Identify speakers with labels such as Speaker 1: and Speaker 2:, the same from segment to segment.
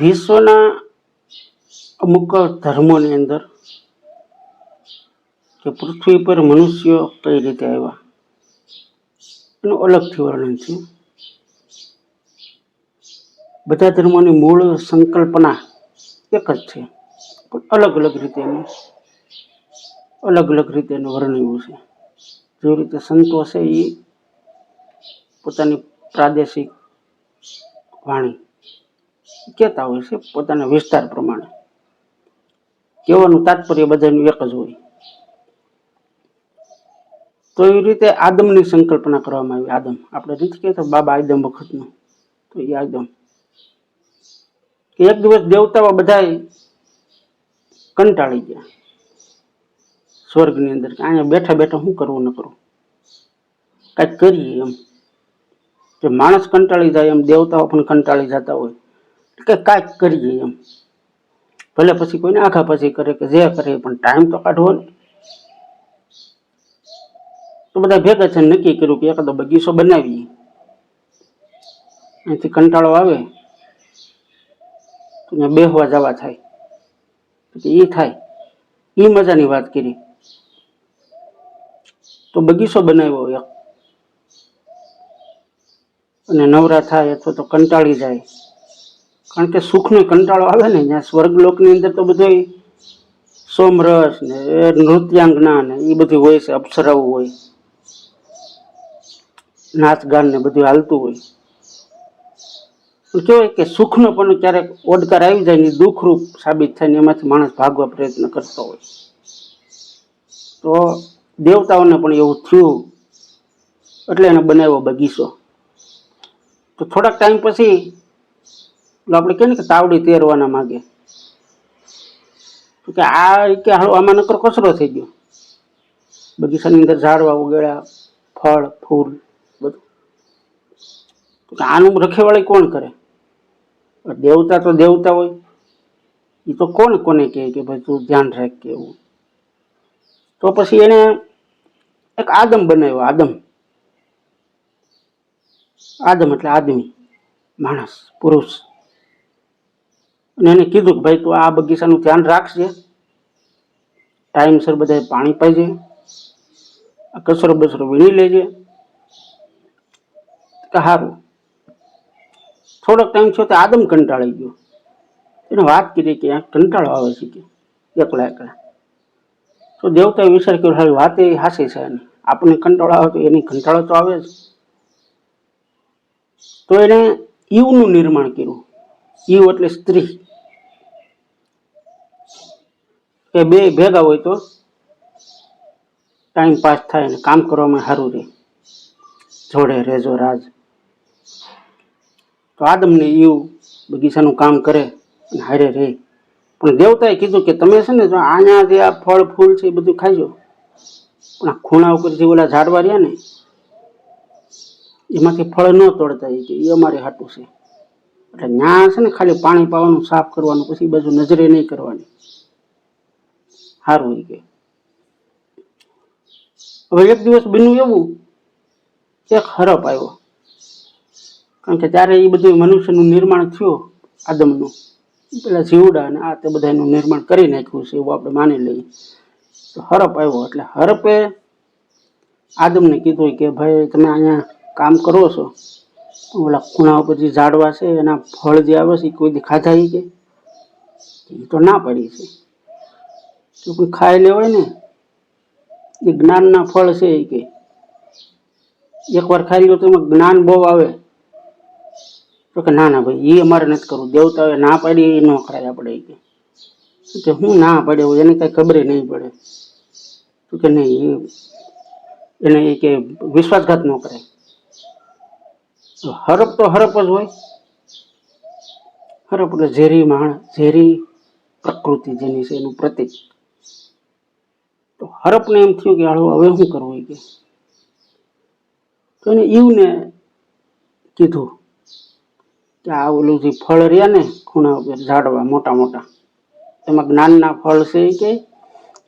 Speaker 1: વિશ્વના અમુક ધર્મોની અંદર કે પૃથ્વી પર મનુષ્ય કઈ રીતે આવ્યા? એનું અલગથી વર્ણન છે. બધા ધર્મોની મૂળ સંકલ્પના એક જ છે. પણ અલગ અલગ રીતે એનું, અલગ અલગ રીતે એનું વર્ણવ્યું છે. જેવી રીતે સંતો છે એ પોતાની પ્રાદેશિક વાણી કહેતા હોય છે પોતાના વિસ્તાર પ્રમાણે. કહેવાનું તાત્પર્ય બધાનું એક જ હોય. તો એવી રીતે આદમની સંકલ્પના કરવામાં આવી. આદમ. આપણે નથી કહેતા બાબા આદમ વખતનું. તો એ આદમ. એક દિવસ દેવતાઓ બધા કંટાળી ગયા. સ્વર્ગની અંદર અહીંયા બેઠા બેઠા શું કરવું ન કરવું. કાંઈક કરીએ એમ. કે માણસ કંટાળી જાય એમ, દેવતાઓ પણ કંટાળી જતા હોય. કે કાંઈક કરીએ એમ. ભલે પછી કોઈને આખા પછી કરે કે જે કરે, પણ ટાઈમ તો કાઢવો ને. તો બધા ભેગા છે નક્કી કર્યું કે એકાદો બગીચો બનાવીએ. અહીંથી કંટાળો આવે. તો બેહવા જવા થાય. એ થાય. એ મજાની વાત કરી. તો બગીચો બનાવ્યો એક. અને નવરા થાય અથવા તો કંટાળી જાય. કારણ કે સુખનો કંટાળો આવે ને, જ્યાં સ્વર્ગલોકની અંદર તો બધું સોમરસ ને નૃત્યાંગના ને એ બધું હોય છે, અપ્સરાઓ હોય. નાચ ગાન ને બધું હાલતું હોય. કેવાય કે સુખનો પણ ક્યારેક ઓડકાર આવી જાય ને દુઃખરૂપ સાબિત થાય ને એમાંથી માણસ ભાગવા પ્રયત્ન કરતો હોય. તો દેવતાઓને પણ એવું થયું, એટલે એને બનાવ્યો બગીચો. તો થોડાક ટાઈમ પછી આપણે કહીએ ને કે તાવડી તેરવાના માગે. તો કે આ કે આમાં નકર કચરો થઈ ગયો. બગીચાની અંદર ઝાડવા ઉગેડા, ફળ, ફૂલ, બધું. કે આનું રખેવાળી કોણ કરે? દેવતા તો દેવતા હોય. એ તો કોણ કોને કહે કે ભાઈ તું ધ્યાન રાખ કે એવું? તો પછી એને એક આદમ બનાવ્યો, આદમ. આદમ એટલે આદમી, માણસ, પુરુષ. અને એને કીધું કે ભાઈ તું આ બગીચાનું ધ્યાન રાખજે. ટાઈમસર બધાએ પાણી પાઈજે. આ કચરો બચરો વીણી લેજે. કે સારું થોડોક ટાઈમ થયો તો આદમ કંટાળી ગયો. એને વાત કરી કે કંટાળો આવે છે કે એકલા એકલા. તો દેવતાએ વિચાર કર્યો હાલ વાત એ હાસી છે એની. આપણને કંટાળો આવે તો એની કંટાળો તો આવે જ. તો એણે ઈવનું નિર્માણ કર્યું. ઈવ એટલે સ્ત્રી. કે બે ભેગા હોય તો ટાઈમ પાસ થાય અને કામ કરવામાં સારું રહે. જોડે રેજો રાજ. તો આદમને ઈવ બગીચાનું કામ કરે અને હારે રહે. પણ દેવતાએ કીધું કે તમે છે ને જો આના જે આ ફળ, ફૂલ છે એ બધું ખાઈજો. પણ આ ખૂણા ઉપર જે ઓલા ઝાડવા રહ્યા ને, એમાંથી ફળ ન તોડતા કે એ અમારે હાટું છે. એટલે ત્યાં છે ને ખાલી પાણી પાવાનું, સાફ કરવાનું, પછી બાજુ નજરે નહીં કરવાની. સારું એ કે. હવે એક દિવસ બન્યું એવું, એક હરપ આવ્યો. કારણ કે ત્યારે એ બધું મનુષ્યનું નિર્માણ થયું, આદમનું. પેલા જીવડા અને આ તે બધાનું નિર્માણ કરી નાખ્યું છે એવું આપણે માની લઈએ. તો હરપ આવ્યો એટલે હરપે આદમને કીધું કે ભાઈ તમે અહીંયા કામ કરો છો. ઓલા ખૂણા ઉપર જે ઝાડવા છે એના ફળ જે આવે છે એ કોઈ ખાધા ઈ કે? એ તો ના પડી છે. તો કોઈ ખાઈ લેવાય ને, એ જ્ઞાનના ફળ છે એ કે. એકવાર ખાઈ લો તો એમાં જ્ઞાન બહુ આવે. તો કે ના ના ભાઈ એ અમારે નથી કરવું. દેવતાએ ના પાડી એ ન કરાય આપણે એ કે. હું ના પડે એને કાંઈ ખબર નહીં પડે. તો કે નહીં એને એ કે વિશ્વાસઘાત ન કરાય હરપ તો હરપ જ હોય. હરપ એટલે ઝેરી માણ, ઝેરી પ્રકૃતિ જેની છે એનું પ્રતીક. તો હરપને એમ થયું કે હાળો હવે શું કરવું કે? તો એને ઈવને કીધું કે આ ઓલું જે ફળ રહ્યા ને ખૂણા ઉપર ઝાડવા મોટા મોટા, એમાં જ્ઞાનના ફળ છે કે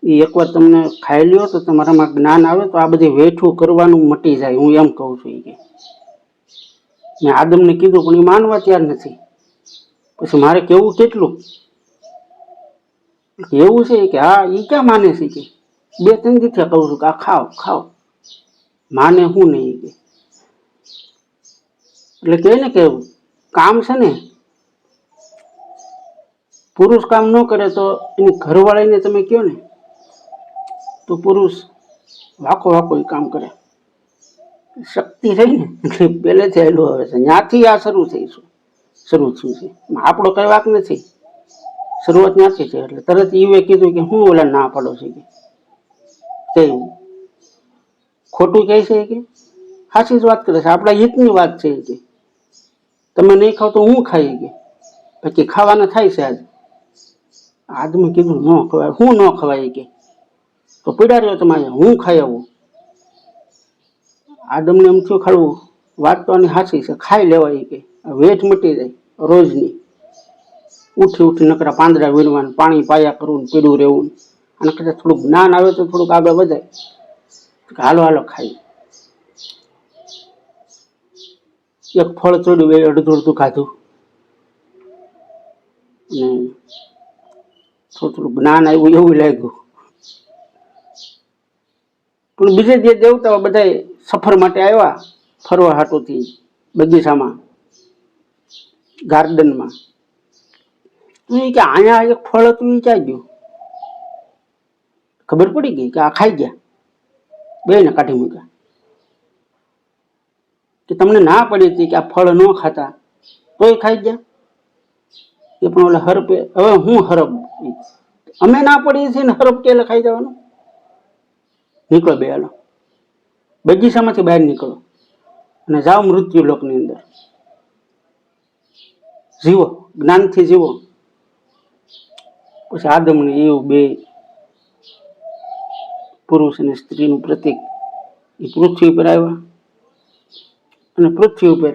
Speaker 1: એ એકવાર તમને ખાઈ લ્યો તો તમારામાં જ્ઞાન આવે તો આ બધી વેઠું કરવાનું મટી જાય, હું એમ કહું છું એ કે. મેં આદમને કીધું, પણ એ માનવા તૈયાર નથી. પછી મારે કેવું કેટલું? એવું છે કે, હા એ ક્યાં માને છે કે? બે ત્રણ દિવસે કહું છું કે આ ખાઓ ખાઓ. માને હું નહીં કે. એટલે કહે ને કે કામ છે ને, પુરુષ કામ ન કરે તો એની ઘરવાળીને તમે કહો ને, તો પુરુષ વાકો વાકો એ કામ કરે. શક્તિ રહી ને, એટલે પહેલેથી આવેલું આવે છે. ત્યાંથી આ શરૂ થઈશું શરૂ થયું છે. આપણો કઈ વાક નથી. શરૂઆત ત્યાંથી છે, એટલે તરત એ કીધું કે હું ઓલા ના પાડો છે કે. કેવું ખોટું કહે છે કે? સાચી જ વાત કરે છે. આપણા હિતની વાત છે કે. તમે નહીં ખાવ તો હું ખાઈ કે? પછી ખાવાના થાય છે આજ. આદમી કીધું ન ખવાય. હું ન ખવાય કે? તો રહ્યો તમારે હું ખાઈ આવું. આદમને એમ થયું ખાડવું વાત તો આની સાચી છે. ખાઈ લેવાય કે. વેઠ મટી જાય રોજની. ઉઠી ઉઠી નકરા પાંદડા વીણવાનું, પાણી પાયા કરવું પીડું રહેવું અને કદાચ થોડુંક જ્ઞાન આવે તો થોડુંક આગળ વધે હાલો હાલો, ખાઈ. એક ફળ ચોડ્યું બે અડધું અડધું ખાધું. અને થોડું થોડું જ્ઞાન આવ્યું, એવું લાગ્યું. પણ બીજે જે દેવતાઓ બધા સફર માટે આવ્યા, ફરવા હાટોથી, બગીચામાં, ગાર્ડનમાં. તું કે અહીંયા એક ફળ હતું એ ગયું? ખબર પડી ગઈ કે આ ખાઈ ગયા. બે ને કાઢી મૂક્યા. કે તમને ના પડી હતી કે આ ફળ ન ખાતા, તોય ખાઈ ગયા. એ પણ ઓલા હરપે, હવે હું હરપ? અમે ના પડીએ છીએ ને હરપ કે ખાઈ જવાનું? નીકળો બે હાલો. બગીચામાંથી બહાર નીકળો. અને જાઓ મૃત્યુ લોકની અંદર. જીવો, જ્ઞાનથી જીવો. પછી આદમ ને એવું બે પુરુષ અને સ્ત્રીનું પ્રતીક એ પૃથ્વી ઉપર આવ્યા. અને પૃથ્વી ઉપર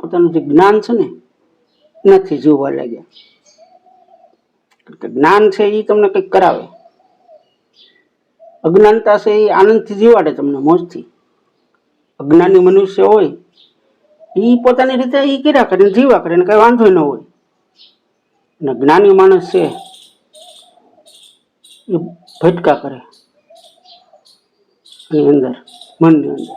Speaker 1: પોતાનું જે જ્ઞાન છે ને, એનાથી જીવવા લાગ્યા. જ્ઞાન છે એ તમને કંઈક કરાવે. અજ્ઞાનતા છે એ આનંદથી જીવાડે તમને, મોજથી. અજ્ઞાની મનુષ્ય હોય, એ પોતાની રીતે એ કર્યા કરે જીવા કરે ને કઈ વાંધો ન હોય. અને જ્ઞાની માણસ છે ભટકા કરે. એની અંદર, મનની અંદર.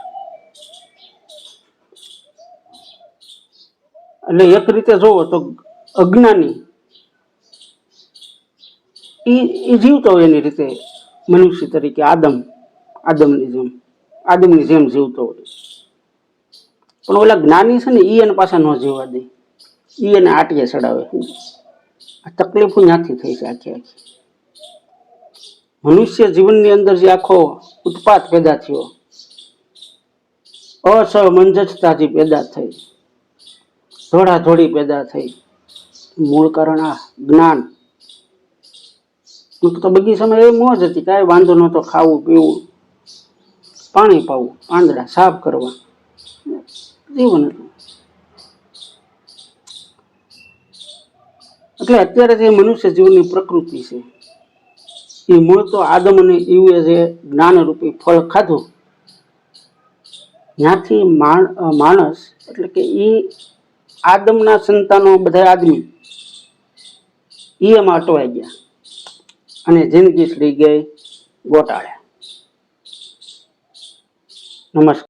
Speaker 1: એટલે એક રીતે જોવો તો અજ્ઞાની એ એ જીવતો હોય એની રીતે મનુષ્ય તરીકે, આદમ, આદમની જેમ આદમની જેમ જીવતો હોય. પણ ઓલા જ્ઞાની છે ને એ એને પાછા ન જીવવા દે. એ એને આટીએ ચડાવે. આ તકલીફો ત્યાંથી થઈ છે આખી આખી મનુષ્ય જીવનની અંદર જે આખો ઉત્પાત પેદા થયો અસમંજસતાથી પેદા થઈ, ધોળાધોળી પેદા થઈ. મૂળ કારણ આ જ્ઞાન. તો બગીચામાં એ મોજ હતી, કાંઈ વાંધો નહોતો ખાવું, પીવું, પાણી પાવું, પાંદડા સાફ કરવા. જીવન હતું. એટલે અત્યારે જે મનુષ્ય જીવનની પ્રકૃતિ છે એ મૂળ તો આદમ અને ઈવે જે જ્ઞાનરૂપી ફળ ખાધું, ત્યાંથી માણ માણસ એટલે કે એ આદમના સંતાનો બધા આદમી એ એમાં અટવાઈ ગયા અને જિંદગી શ્રી ગઈ ગોટાળ્યા. નમસ્કાર.